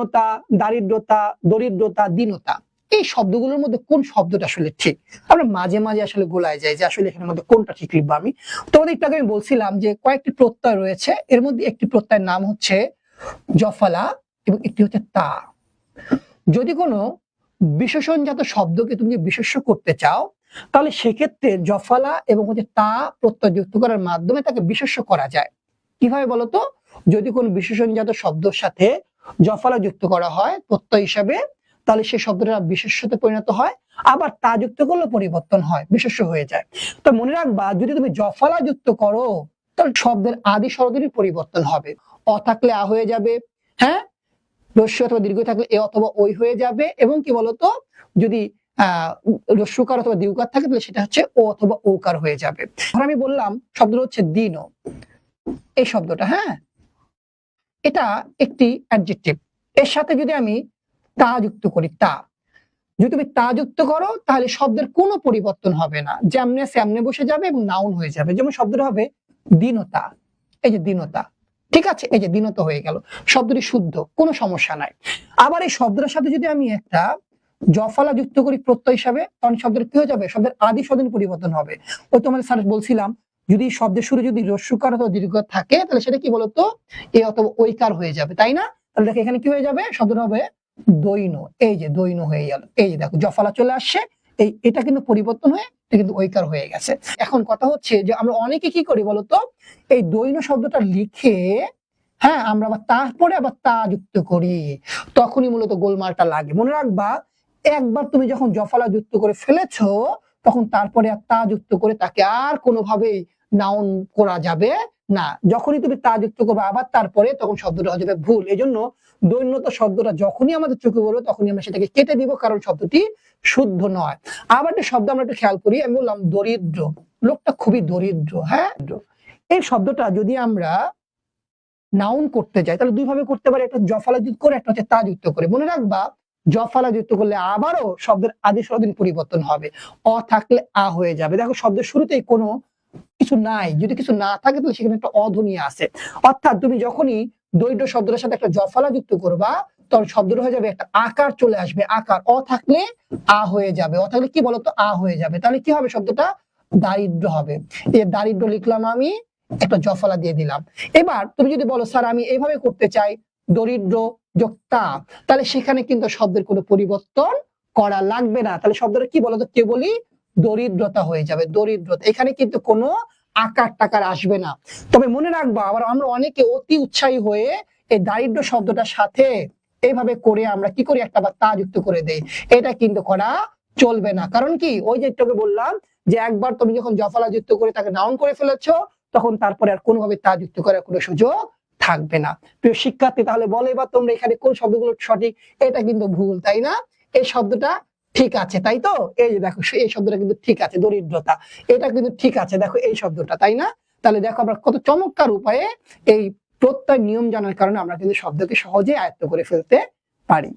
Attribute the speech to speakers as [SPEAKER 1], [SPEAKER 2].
[SPEAKER 1] শূন্যতা দারিদ্রতা, দরিদ্রতা, দীনতা, এই শব্দগুলোর মধ্যে কোন শব্দটা আসলে ঠিক? আমরা মাঝে মাঝে আসলে গোলায় যাই যে আসলে এখানের মধ্যে কোনটা ঠিক লিখব আমি। তোমাদের একটু আগে আমি বলছিলাম যে কয়েকটি প্রত্যয় রয়েছে, এর মধ্যে একটি প্রত্যয়ের নাম হচ্ছে জফলা এবং একটি হচ্ছে তা। যদি কোনো বিশেষণজাত শব্দকে তুমি বিশেষ্য করতে চাও, তাহলে সেক্ষেত্রে জফলা এবং হচ্ছে তা প্রত্যয় যুক্ত করার মাধ্যমে তাকে বিশেষ্য করা যায়। কীভাবে বলতো? যদি কোনো বিশেষণজাত শব্দের সাথে জফলা যুক্ত করা হয় প্রত্যয় হিসাবে, তাহলে সেই শব্দটা বিশেষ্যতে পরিণত হয়, আবার তা যুক্ত করলে পরিবর্তন হয়, বিশেষ্য হয়ে যায়। তো মনে রাখবা, যদি তুমি জফলা যুক্ত করো, তাহলে শব্দের আদি স্বরদেরই পরিবর্তন হবে। অ থাকলে আ হয়ে যাবে হ্যাঁ? রস্য অথবা দীর্ঘ থাকলে এ অথবা ওই হয়ে যাবে, এবং কি বলতো? যদি আহ রস্যকার অথবা দীর্ঘকার থাকে, তাহলে সেটা হচ্ছে ও অথবা ওকার হয়ে যাবে। আমি বললাম, শব্দটা হচ্ছে দিন। এই শব্দটা হ্যাঁ? এটা একটি অ্যাডজেক্টিভ এর সাথে যদি আমি তা যুক্ত করি, তা, যদি তুমি তা যুক্ত করো, তাহলে শব্দের কোনো পরিবর্তন হবে না। যেমনে স্যামনে বসে যাবে এবং নাউন হয়ে যাবে। যেমন শব্দটা হবে দীনতা। এই যে দীনতা, ঠিক আছে? এই যে দীনতা হয়ে গেল। শব্দটি শুদ্ধ, কোনো সমস্যা নাই। আবার এই শব্দটার সাথে যদি আমি একটা জফলা যুক্ত করি প্রত্যয় হিসাবে তখন শব্দের কি হয়ে যাবে? শব্দের আদি স্বদিন পরিবর্তন হবে। ওই তোমাদের স্যার বলছিলাম যদি শব্দের শুরু যদি রস্যকার অথবা দীর্ঘকার থাকে, তাহলে সেটা কি বলতো? এ অথবা ঐকার হয়ে যাবে, তাই না? তাহলে দেখো এখানে কি হয়ে যাবে? শব্দটা হবে দৈন। এই যে দৈন হয়ে গেল। এই যে দেখো, জফলা চলে আসছে। এই, এটা কিন্তু পরিবর্তন হয়ে কিন্তু ঐকার হয়ে গেছে। এখন কথা হচ্ছে যে আমরা অনেকে কি করি বলতো? এই দৈন শব্দটা লিখে হ্যাঁ আমরা আবার তারপরে আবার তা যুক্ত করি। তখনই মূলত গোলমালটা লাগে। মনে রাখবা, একবার তুমি যখন জফলা যুক্ত করে ফেলেছো, তখন তারপরে আর তা যুক্ত করে তাকে আর কোনোভাবেই নাউন করা যাবে না। যখনই তুমি তা যুক্ত করবে আবার তারপরে তখন শব্দটা হয়ে যাবে ভুল। এই জন্য দৈন্যতা শব্দটা যখনই আমাদের চোখে বলব তখনই আমরা সেটাকে কেটে দিব, কারণ শব্দটি শুদ্ধ নয়। আবার একটা শব্দ আমরা একটু খেয়াল করি, আমি বললাম দরিদ্র। লোকটা খুবই দরিদ্র হ্যাঁ? এই শব্দটা যদি আমরা নাউন করতে যাই, তাহলে দুই ভাবে করতে পারি। একটা জফলা যুক্ত করে, একটা হচ্ছে তা যুক্ত করে। মনে রাখবা জফলা যুক্ত করলে আবারও শব্দের আদি স্বরদিন পরিবর্তন হবে। অ থাকলে আ হয়ে যাবে। দেখো শব্দের শুরুতেই কোনো কিছু নাই। যদি কিছু না থাকে, তাহলে সেখানে একটা অধ্বনি আছে। অর্থাৎ তুমি যখনই দৈর্ঘ্য শব্দটার সাথে একটা জফলা যুক্ত করবা, তখন শব্দটা হয়ে যাবে একটা আকার চলে আসবে। আকার অ থাকলে আ হয়ে যাবে। অ থাকলে কি বলতো? আ হয়ে যাবে। তাহলে কি হবে শব্দটা? দারিদ্র হবে। এই দারিদ্র লিখলাম আমি, একটা জফলা দিয়ে দিলাম। এবার তুমি যদি বলো, স্যার, আমি এইভাবে করতে চাই, দরিদ্র যোক্তা তাহলে সেখানে কিন্তু শব্দের কোনো পরিবর্তন করা লাগবে না। তাহলে শব্দটা কি বলতো? কেবলই দরিদ্রতা হয়ে যাবে, দরিদ্রতা। এখানে কিন্তু কোনো আকার টাকার আসবে না। তবে মনে রাখবা, আবার আমরা অনেকে অতি উৎসাহী হয়ে এই দারিদ্র শব্দটার সাথে এইভাবে করে আমরা কি করি? একটা বা তা যুক্ত করে দেই। এটা কিন্তু করা চলবে না। কারণ কি? ওই যে তোকে বললাম যে একবার তুমি যখন জফলা যুক্ত করে তাকে নাউন করে ফেলেছো, তখন তারপরে আর কোনোভাবে তা যুক্ত করার কোনো সুযোগ থাকবে না। প্রিয় শিক্ষার্থী, তাহলে বলে এবার তোমরা এখানে কোন শব্দগুলো সঠিক? এটা কিন্তু ভুল, তাই না? এই শব্দটা ঠিক আছে, তাই তো? এই দেখো এই শব্দটা কিন্তু ঠিক আছে, দরিদ্রতা। এটা কিন্তু ঠিক আছে, দেখো এই শব্দটা, তাই না? তাহলে দেখো আমরা কত চমৎকার উপায়ে এই প্রত্যয় নিয়ম জানার কারণে আমরা কিন্তু শব্দকে সহজে আয়ত্ত করে ফেলতে পারি।